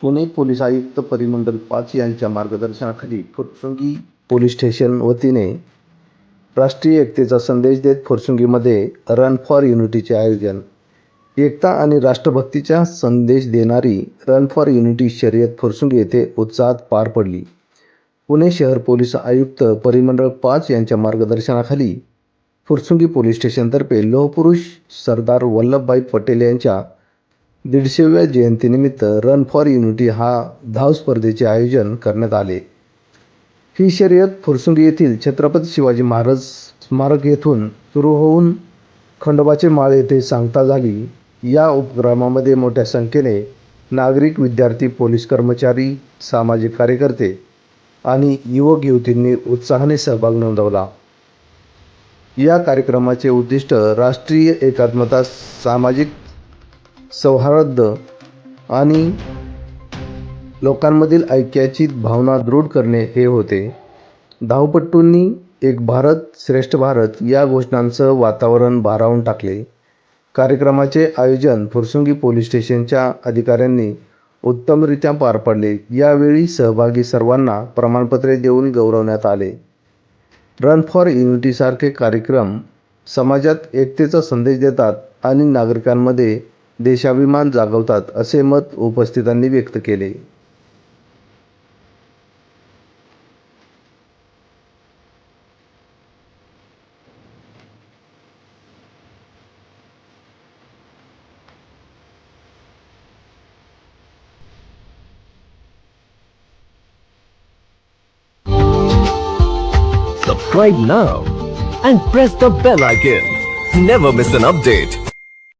Pune police आयुक्त परिमंडल पाच यांच्या मार्गदर्शनाखाली फुरसुंगी पोलीस स्टेशन वतीने राष्ट्रीय एकतेचा संदेश देत फुरसुंगीमध्ये रन फॉर युनिटीचे आयोजन. एकता आणि राष्ट्रभक्तीचा संदेश देणारी रन फॉर युनिटी शर्यत फुरसुंगी येथे उत्साहात पार पडली. पुणे शहर पोलीस आयुक्त परिमंडळ पाच यांच्या मार्गदर्शनाखाली फुरसुंगी पोलीस स्टेशनतर्फे लोहपुरुष सरदार वल्लभभाई पटेल यांच्या दीडशेव्या जयंतीनिमित्त रन फॉर युनिटी हा धाव स्पर्धेचे आयोजन करण्यात आले. ही शर्यत फुरसुंगी येथील छत्रपती शिवाजी महाराज स्मारक येथून सुरू होऊन खंडोबाचे माळ येथे सांगता झाली या उपक्रमामध्ये मोठ्या संख्येने नागरिक विद्यार्थी पोलीस कर्मचारी सामाजिक कार्यकर्ते आणि युवक युवतींनी उत्साहाने सहभाग नोंदवला. या कार्यक्रमाचे उद्दिष्ट राष्ट्रीय एकात्मता सामाजिक सौहार्द आणि लोकांमधील ऐक्याची भावना दृढ करणे हे होते. धावपट्टूंनी एक भारत श्रेष्ठ भारत या घोषणांसह वातावरण भारावून टाकले. कार्यक्रमाचे आयोजन फुरसुंगी पोलीस स्टेशनच्या अधिकाऱ्यांनी उत्तमरित्या पार पाडले. यावेळी सहभागी सर्वांना प्रमाणपत्रे देऊन गौरवण्यात आले. रन फॉर युनिटीसारखे कार्यक्रम समाजात एकतेचा संदेश देतात आणि नागरिकांमध्ये देशाभिमान जागवतात असे मत उपस्थितांनी व्यक्त केले Subscribe now and press the bell icon. Never miss an update.